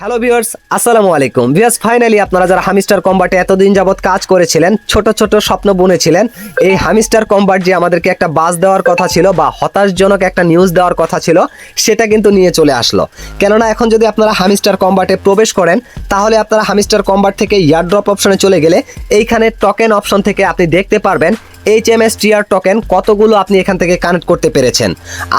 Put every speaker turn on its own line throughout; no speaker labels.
Hello viewers আসসালামু আলাইকুম। Viewers finally আপনারা যারা হামিস্টার কম্বাটে এতদিন যাবত কাজ করেছিলেন, ছোট ছোট স্বপ্ন বুনেছিলেন, এই হামিস্টার কম্বাট যে আমাদেরকে একটা বাস দেওয়ার কথা ছিল বা হতাশজনক একটা নিউজ দেওয়ার কথা ছিল, সেটা কিন্তু নিয়ে চলে আসলো। কেননা এখন যদি আপনারা হামিস্টার কম্বাটে প্রবেশ করেন, তাহলে আপনারা হামিস্টার কম্বাট থেকে ইয়ারড্রপ অপশনে চলে গেলে এইখানে টোকেন অপশন থেকে আপনি দেখতে পারবেন H M S TR token কতগুলো আপনি এখান থেকে কানেক্ট করতে পেরেছেন?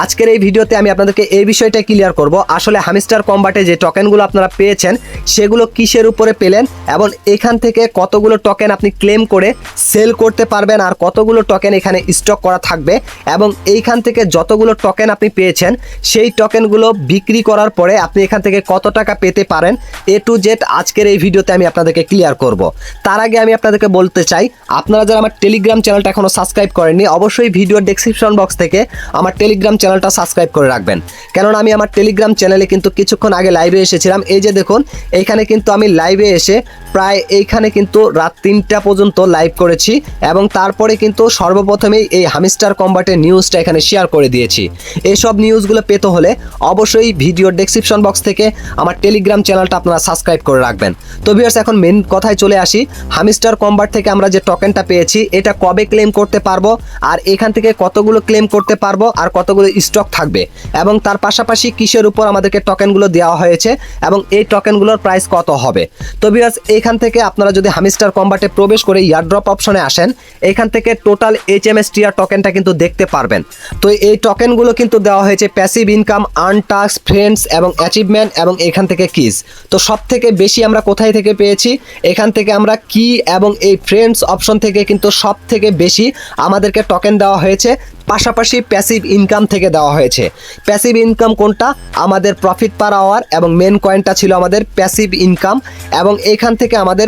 আজকের এই ভিডিওতে আমি আপনাদেরকে এই বিষয়টা ক্লিয়ার করব। আসলে হামিস্টার কম্বাটে যে টোকেনগুলো আপনারা পেয়েছেন, সেগুলো কিসের উপরে পেলেন এবং এখান থেকে কতগুলো টোকেন আপনি ক্লেম করে সেল করতে পারবেন আর কতগুলো টোকেন এখানে স্টক করা থাকবে এবং এইখান থেকে যতগুলো টোকেন আপনি পেয়েছেন, সেই টোকেনগুলো বিক্রি করার পরে আপনি এখান থেকে কত টাকা পেতে পারেন, এ টু জেড আজকের এই ভিডিওতে আমি আপনাদেরকে ক্লিয়ার করব। তার আগে আমি আপনাদেরকে বলতে চাই, আপনারা যারা আমার টেলিগ্রাম চ্যানেলটা এখনও সাবস্ক্রাইব করেননি, অবশ্যই ভিডিওর ডেসক্রিপশন বক্স থেকে আমার টেলিগ্রাম চ্যানেলটা সাবস্ক্রাইব করে রাখবেন। কেননা আমি আমার টেলিগ্রাম চ্যানেলে কিন্তু কিছুক্ষণ আগে লাইভে এসেছিলাম। এই যে দেখুন এইখানে কিন্তু আমি লাইভে এসে প্রায় এইখানে কিন্তু রাত তিনটা পর্যন্ত লাইভ করেছি এবং তারপরে কিন্তু সর্বপ্রথমেই এই হামিস্টার কম্বাটের নিউজটা এখানে শেয়ার করে দিয়েছি। এইসব নিউজগুলো পেতে হলে অবশ্যই ভিডিওর ডেসক্রিপশন বক্স থেকে আমার টেলিগ্রাম চ্যানেলটা আপনারা সাবস্ক্রাইব করে রাখবেন। তো ভিউয়ার্স এখন মেন কথায় চলে আসি। হামিস্টার কম্বাট থেকে আমরা যে টোকেনটা পেয়েছি, এটা কবে ক্লেম করতে পারব, আর এখান থেকে কতগুলো ক্লেম করতে পারব, আর কতগুলো স্টক থাকবে। এবং তার পাশাপাশি কিসের উপর আমাদেরকে টোকেনগুলো দেওয়া হয়েছে, এবং এই টোকেনগুলোর প্রাইস কত হবে। তো ভিউয়ার্স এখান থেকে আপনারা যদি হামিস্টার কম্বাটে প্রবেশ করে ইয়ারড্রপ অপশনে আসেন, এখান থেকে total H M S TR টোকেনটা কিন্তু দেখতে পারবেন। তো এই টোকেনগুলো কিন্তু দেওয়া হয়েছে প্যাসিভ ইনকাম আনটাক্স ফ্রেন্ডস এবং অ্যাচিভমেন্ট এবং এখান থেকে কিস তো সব থেকে বেশি আমরা কোথায় থেকে পেয়েছি? এখান থেকে আমরা কি এবং এই ফ্রেন্ডস অপশন থেকে কিন্তু সব থেকে বেশি আমাদেরকে টোকেন দেওয়া হয়েছে। পাশাপাশি প্যাসিভ ইনকাম থেকে দেওয়া হয়েছে। প্যাসিভ ইনকাম কোনটা? আমাদের প্রফিট পার আওয়ার এবং মেন কয়েনটা ছিল আমাদের প্যাসিভ ইনকাম এবং এখান থেকে আমাদের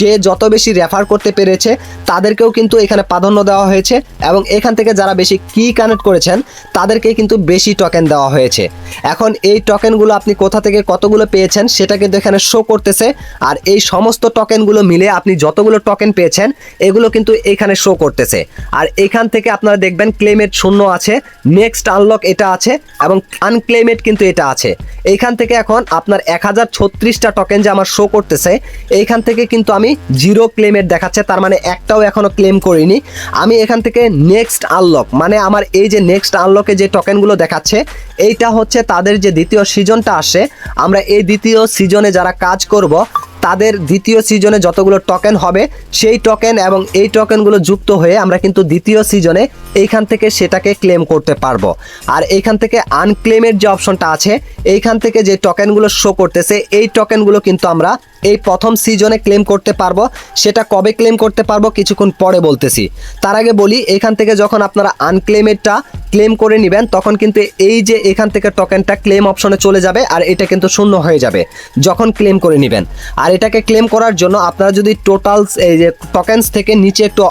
যে যত বেশি রেফার করতে পেরেছে, তাদেরকেও কিন্তু এখানে প্রাধান্য দেওয়া হয়েছে এবং এখান থেকে যারা বেশি কি কানেক্ট করেছেন, তাদেরকেই কিন্তু বেশি টোকেন দেওয়া হয়েছে। এখন এই টোকেনগুলো আপনি কোথা থেকে কতগুলো পেয়েছেন, সেটা কিন্তু এখানে শো করতেছে আর এই সমস্ত টোকেনগুলো মিলে আপনি যতগুলো টোকেন পেয়েছেন, এগুলো কিন্তু এখানে শো করতেছে। আর এখান থেকে আপনারা দেখবেন ক্লেমেট শূন্য আছে। নেক্সট আনলক এটা আছে এবং আনক্লেমেড কিন্তু এটা আছে। এইখান থেকে এখন আপনার এক হাজার ছত্রিশটা টোকেন যে আমার শো করতেছে, এইখান থেকে কিন্তু আমি জিরো ক্লেমের দেখাচ্ছে, তার মানে একটাও এখনও ক্লেম করিনি। আমি এখান থেকে নেক্সট আনলক মানে আমার এই যে নেক্সট আনলকে যে টোকেনগুলো দেখাচ্ছে, এইটা হচ্ছে তাদের যে দ্বিতীয় সিজনটা আসে, আমরা এই দ্বিতীয় সিজনে যারা কাজ করব তাদের দ্বিতীয় সিজনে যতগুলো টোকেন হবে, সেই টোকেন এবং এই টোকেনগুলো যুক্ত হয়ে আমরা কিন্তু দ্বিতীয় সিজনে এইখান থেকে সেটাকে ক্লেম করতে পারব। আর এইখান থেকে আনক্লেমের যে অপশনটা আছে, এইখান থেকে যে টোকেনগুলো শো করতেছে, এই টোকেনগুলো কিন্তু আমরা এই প্রথম সিজনে ক্লেম করতে পারব, সেটা কবে ক্লেম করতে পারব কিছুক্ষণ পরে বলতেছি। তার আগে বলি, এখান থেকে যখন আপনারা আনক্লেমেরটা ক্লেম করে নেবেন, তখন কিন্তু এই যে এখান থেকে টোকেনটা ক্লেম অপশনে চলে যাবে, আর এটা কিন্তু শূন্য হয়ে যাবে, যখন ক্লেম করে নেবেন। আর এটাকে ক্লেম করার জন্য আপনারা যদি টোটাল এই যে টোকেন্স থেকে নিচে একটু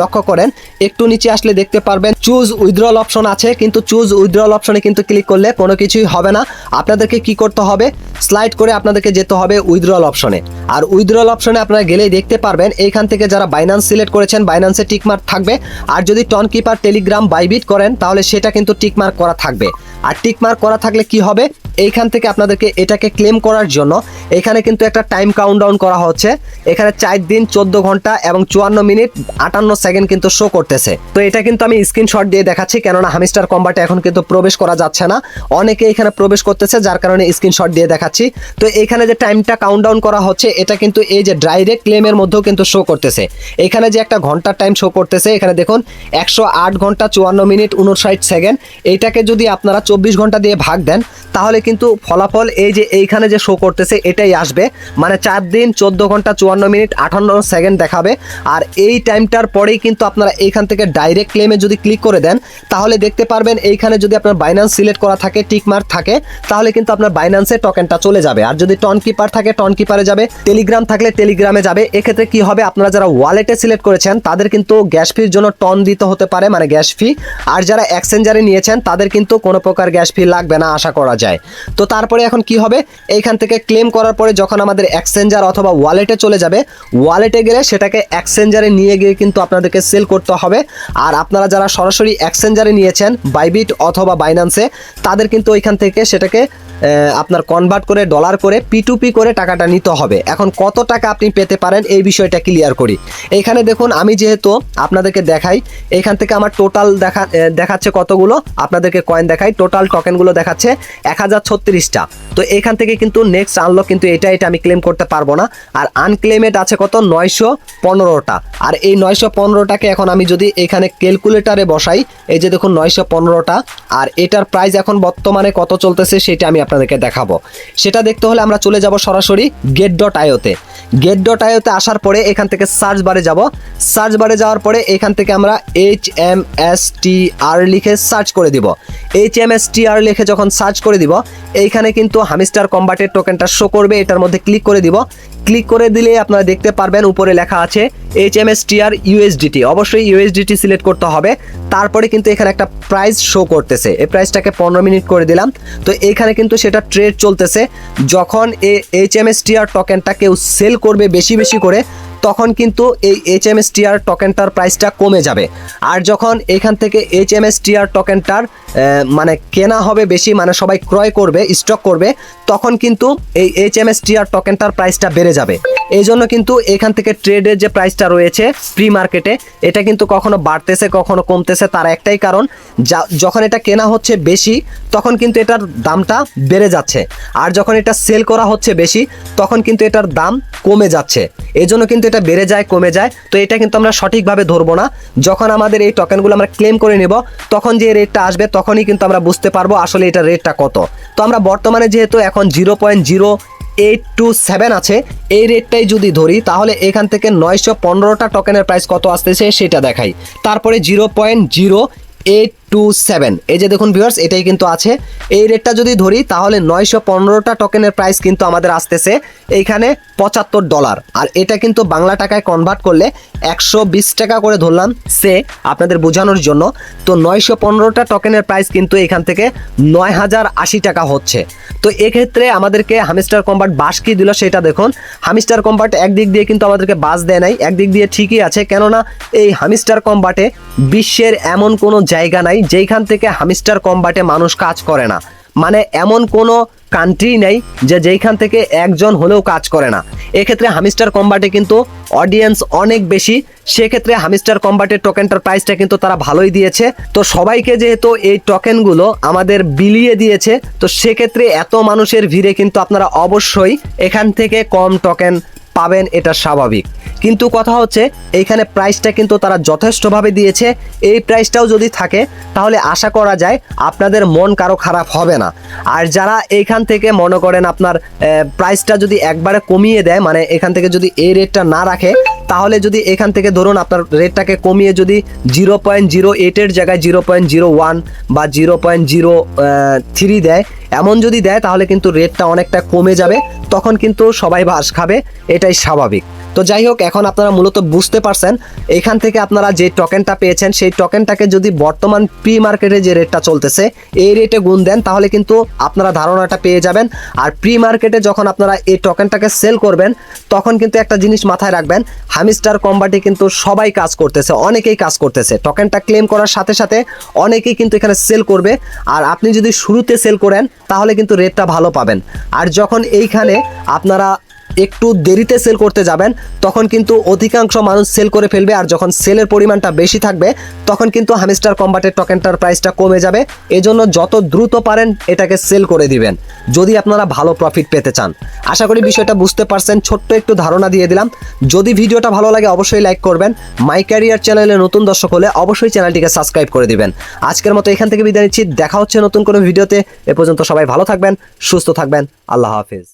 লক্ষ্য করেন, একটু নিচে আসলে দেখতে পারবেন চুজ উইথড্রল অপশন আছে, কিন্তু চুজ উইথড্রল অপশনে কিন্তু ক্লিক করলে কোনো কিছুই হবে না। আপনাদেরকে কি করতে হবে? স্লাইড করে আপনাদেরকে যেতে হবে উইথড্রল অপশনে আর উইথড্রল অপশনে আপনারা গেলেই দেখতে পারবেন, এইখান থেকে যারা বাইনান্স সিলেক্ট করেছেন বাইনান্সে টিকমার্ক থাকবে। আর যদি টন কিপার টেলিগ্রাম বাইবিট করেন, তাহলে সেটা কিন্তু টিকমার্ক করা থাকবে। আর টিকমার্ক করা থাকলে কি হবে? এইখান থেকে আপনাদেরকে এটাকে ক্লেম করার জন্য এখানে কিন্তু একটা টাইম কাউন্টডাউন করা হচ্ছে। এখানে চার দিন, চোদ্দ ঘণ্টা এবং চুয়ান্ন মিনিট, আটান্ন সেকেন্ড কিন্তু শো করতেছে। তো এটা কিন্তু আমি স্ক্রিনশট দিয়ে দেখাচ্ছি, কেননা হামিস্টার কম্বাটে এখন কিন্তু প্রবেশ করা যাচ্ছে না। অনেকে এখানে প্রবেশ করতেছে, যার কারণে স্ক্রিনশট দিয়ে দেখাচ্ছি। তো এখানে যে টাইমটা কাউন্টডাউন করা হচ্ছে, এটা কিন্তু এই যে ডাইরেক্ট ক্লেমের মধ্যেও কিন্তু শো করতেছে। এখানে যে একটা ঘণ্টার টাইম শো করতেছে, এখানে দেখুন, একশো আট ঘণ্টা, চুয়ান্ন মিনিট, উনষাট সেকেন্ড এইটাকে যদি আপনারা চব্বিশ ঘণ্টা দিয়ে ভাগ দেন, তাহলে কিন্তু ফলাফল এই যে এইখানে যে শো করতেছে, এটাই আসবে। মানে চার দিন, চোদ্দ ঘণ্টা, চুয়ান্ন মিনিট, আঠান্ন সেকেন্ড দেখাবে। আর এই টাইমটার পরেই কিন্তু আপনারা এইখান থেকে ডাইরেক্ট ক্লেমে যদি ক্লিক করে দেন, তাহলে দেখতে পারবেন এইখানে যদি আপনার বাইন্যান্স সিলেক্ট করা থাকে টিকমার্ক থাকে, তাহলে কিন্তু আপনার বাইন্যান্সে টোকেনটা চলে যাবে। আর যদি টন কিপার থাকে টন কিপারে যাবে টেলিগ্রাম থাকলে টেলিগ্রামে যাবে। এক্ষেত্রে কি হবে? আপনারা যারা ওয়ালেটে সিলেক্ট করেছেন, তাদের কিন্তু গ্যাস ফির জন্য টন দিতে হতে পারে মানে গ্যাস ফি আর যারা এক্সচেঞ্জারে নিয়েছেন, তাদের কিন্তু কোনো প্রকার গ্যাস ফি লাগবে না, আশা করা যায়। তো তারপরে এখন কি হবে? এইখান থেকে ক্লেম করার পরে যখন আমাদের এক্সচেঞ্জার অথবা ওয়ালেটে চলে যাবে ওয়ালেটে গেলে সেটাকে এক্সচেঞ্জারে নিয়ে গিয়ে কিন্তু আপনাদেরকে সেল করতে হবে। আর আপনারা যারা সরাসরি এক্সচেঞ্জারে নিয়েছেন বাইবিট অথবা বাইন্যান্সে তাদের কিন্তু ওইখান থেকে সেটাকে আপনার কনভার্ট করে ডলার করে পি টু করে টাকাটা নিতে হবে। এখন কত টাকা আপনি পেতে পারেন এই বিষয়টা ক্লিয়ার করি। এখানে দেখুন, আমি যেহেতু আপনাদেরকে দেখাই, এখান থেকে আমার টোটাল দেখা দেখাচ্ছে কতগুলো? আপনাদেরকে কয়েন দেখাই টোটাল টোকেনগুলো দেখাচ্ছে, এক হাজার ছত্রিশটা। তো এখান থেকে কিন্তু নেক্সট আনলক কিন্তু এটা এটা আমি ক্লেম করতে পারব না। আর আনক্লেমেড আছে কত? নয়শো পনেরোটা। আর এই নয়শো পনেরোটাকে এখন আমি যদি এখানে ক্যালকুলেটারে বসাই, এই যে দেখুন নয়শো পনেরোটা, আর এটার প্রাইস এখন বর্তমানে কত চলতেছে সেটা আমি আপনাদেরকে দেখাবো। সেটা দেখতে হলে আমরা চলে যাব সরাসরি গেট ডট আইওতে গেট ডট আইওতে আসার পরে এখান থেকে সার্চ বারে যাব। সার্চ বারে যাওয়ার পরে এখান থেকে আমরা H M S T R লিখে সার্চ করে দিব। H M S T R লিখে যখন সার্চ করে দিব, এইখানে কিন্তু হামিস্টার কম্বাটের টোকেনটা শো করবে, এটার মধ্যে ক্লিক করে দিব। ক্লিক করে দিলে আপনারা দেখতে পারবেন, উপরে লেখা আছে H M S TR USDT অবশ্যই ইউএসডিটি সিলেক্ট করতে হবে। তারপরে কিন্তু এখানে একটা প্রাইস শো করতেছে। এই প্রাইসটাকে পনেরো মিনিট করে দিলাম। তো এখানে কিন্তু সেটা ট্রেড চলতেছে। যখন এই এইচ এম এস টিআর টোকেনটা কেউ সেল করবে বেশি বেশি করে তখন কিন্তু এই এইচ এম এস টিআর টোকেনটার প্রাইসটা কমে যাবে। আর যখন এখান থেকে এইচ এম এস টিআর টোকেনটার মানে কেনা হবে বেশি মানে সবাই ক্রয় করবে স্টক করবে, তখন কিন্তু এই এইচ এম এস টিআর টোকেনটার প্রাইসটা বেড়ে যাবে। এই জন্য কিন্তু এখান থেকে ট্রেডের যে প্রাইসটা রয়েছে প্রি মার্কেটে এটা কিন্তু কখনো বাড়তেছে, কখনো কমতেছে, তার একটাই কারণ, যা যখন এটা কেনা হচ্ছে বেশি, তখন কিন্তু এটার দামটা বেড়ে যাচ্ছে। আর যখন এটা সেল করা হচ্ছে বেশি, তখন কিন্তু এটার দাম কমে যাচ্ছে। এই জন্য কিন্তু এটা বেড়ে যায়, কমে যায়। তো এটা কিন্তু আমরা সঠিকভাবে ধরবো না। যখন আমাদের এই টোকেনগুলো আমরা ক্লেম করে নেব, তখন যে রেটটা আসবে, তখনই কিন্তু আমরা বুঝতে পারব আসলে এটার রেটটা কত। তো আমরা বর্তমানে যেহেতু এখন zero point zero eight two seven আছে। এই রেটটাই যদি ধরি, তাহলে এখান থেকে নয়শো পনেরোটা টোকেনের প্রাইস কত আসতেছে সেটা দেখাই। তারপরে zero point zero eight two seven এই যে দেখুন ভিউয়ার্স এটাই কিন্তু আছে। এই রেটটা যদি ধরি, তাহলে নয়শো পনেরোটা টোকেনের প্রাইস কিন্তু আমাদের আসতেছে এইখানে পঁচাত্তর ডলার আর এটা কিন্তু বাংলা টাকায় কনভার্ট করলে একশো বিশ টাকা করে ধরলাম সে আপনাদের বোঝানোর জন্য। তো নয়শো পনেরোটা টোকেনের প্রাইস কিন্তু এখান থেকে নয় হাজার আশি টাকা হচ্ছে। তো এক্ষেত্রে আমাদেরকে হামিস্টার কম্বাট বাস কি দিল সেটা দেখুন। হামিস্টার কম্বাট একদিক দিয়ে কিন্তু আমাদেরকে বাস দেয় নাই, একদিক দিয়ে ঠিকই আছে। কেননা এই হামিস্টার কম্বাটে বিশ্বের এমন কোনো জায়গা নাই, যেইখান থেকে হামিস্টার কম্বাটে মানুষ কাজ করে না। মানে এমন কোনো কান্ট্রি নেই যে যেইখান থেকে একজন হলেও কাজ করে না। এক্ষেত্রে হামিস্টার কম্বাটে কিন্তু অডিয়েন্স অনেক বেশি। সেক্ষেত্রে হামিস্টার কম্বাটের টোকেনটার প্রাইসটা কিন্তু তারা ভালোই দিয়েছে। তো সবাইকে যেহেতু এই টোকেনগুলো আমাদের বিলিয়ে দিয়েছে, তো সেক্ষেত্রে এত মানুষের ভিড়ে কিন্তু আপনারা অবশ্যই এখান থেকে কম টোকেন পাবেন, এটা স্বাভাবিক। কিন্তু কথা হচ্ছে, এইখানে প্রাইসটা কিন্তু তারা যথেষ্টভাবে দিয়েছে। এই প্রাইসটাও যদি থাকে, তাহলে আশা করা যায় আপনাদের মন কারও খারাপ হবে না। আর যারা এইখান থেকে মনে করেন আপনার প্রাইসটা যদি একবারে কমিয়ে দেয় মানে এখান থেকে যদি এই রেটটা না রাখে, তাহলে যদি এখান থেকে ধরুন আপনার রেটটাকে কমিয়ে যদি জিরো পয়েন্ট জিরো এইটের জায়গায় জিরো পয়েন্ট জিরো ওয়ান বা জিরো পয়েন্ট জিরো থ্রি দেয়, এমন যদি দেয়, তাহলে কিন্তু রেটটা অনেকটা কমে যাবে। তখন কিন্তু সবাই বাস খাবে, এটাই স্বাভাবিক। তো যাই হোক, এখন আপনারা মূলত বুঝতে পারছেন এখান থেকে আপনারা যে টোকেনটা পেয়েছেন, সেই টোকেনটাকে যদি বর্তমান প্রি মার্কেটে যে রেটটা চলতেছে, এই রেটে গুণ দেন, তাহলে কিন্তু আপনারা ধারণাটা পেয়ে যাবেন। আর প্রি মার্কেটে যখন আপনারা এই টোকেনটাকে সেল করবেন, তখন কিন্তু একটা জিনিস মাথায় রাখবেন হামিস্টার কম্বাটি কিন্তু সবাই কাজ করতেছে, অনেকেই কাজ করতেছে। টোকেনটা ক্লেম করার সাথে সাথে অনেকেই কিন্তু এখানে সেল করবে। আর আপনি যদি শুরুতে সেল করেন, তাহলে কিন্তু রেটটা ভালো পাবেন। আর যখন এইখানে আপনারা একটু দেরিতে সেল করতে যাবেন, তখন কিন্তু অধিকাংশ মানুষ সেল করে ফেলবে আর যখন সেলের পরিমাণটা বেশি থাকবে, তখন কিন্তু হামিস্টার কম্বাটের টোকেনটার প্রাইসটা কমে যাবে। এজন্য যত দ্রুত পারেন, এটাকে সেল করে দিবেন, যদি আপনারা ভালো প্রফিট পেতে চান। আশা করি বিষয়টা বুঝতে পারছেন, ছোট্ট একটু ধারণা দিয়ে দিলাম। যদি ভিডিওটা ভালো লাগে, অবশ্যই লাইক করবেন। মাই ক্যারিয়ার চ্যানেলে নতুন দর্শক হলে অবশ্যই চ্যানেলটিকে সাবস্ক্রাইব করে দিবেন। আজকের মতো এখান থেকে বিদায় নিচ্ছি, দেখা হচ্ছে নতুন কোনো ভিডিওতে। এ পর্যন্ত সবাই ভালো থাকবেন, সুস্থ থাকবেন, আল্লাহ হাফিজ।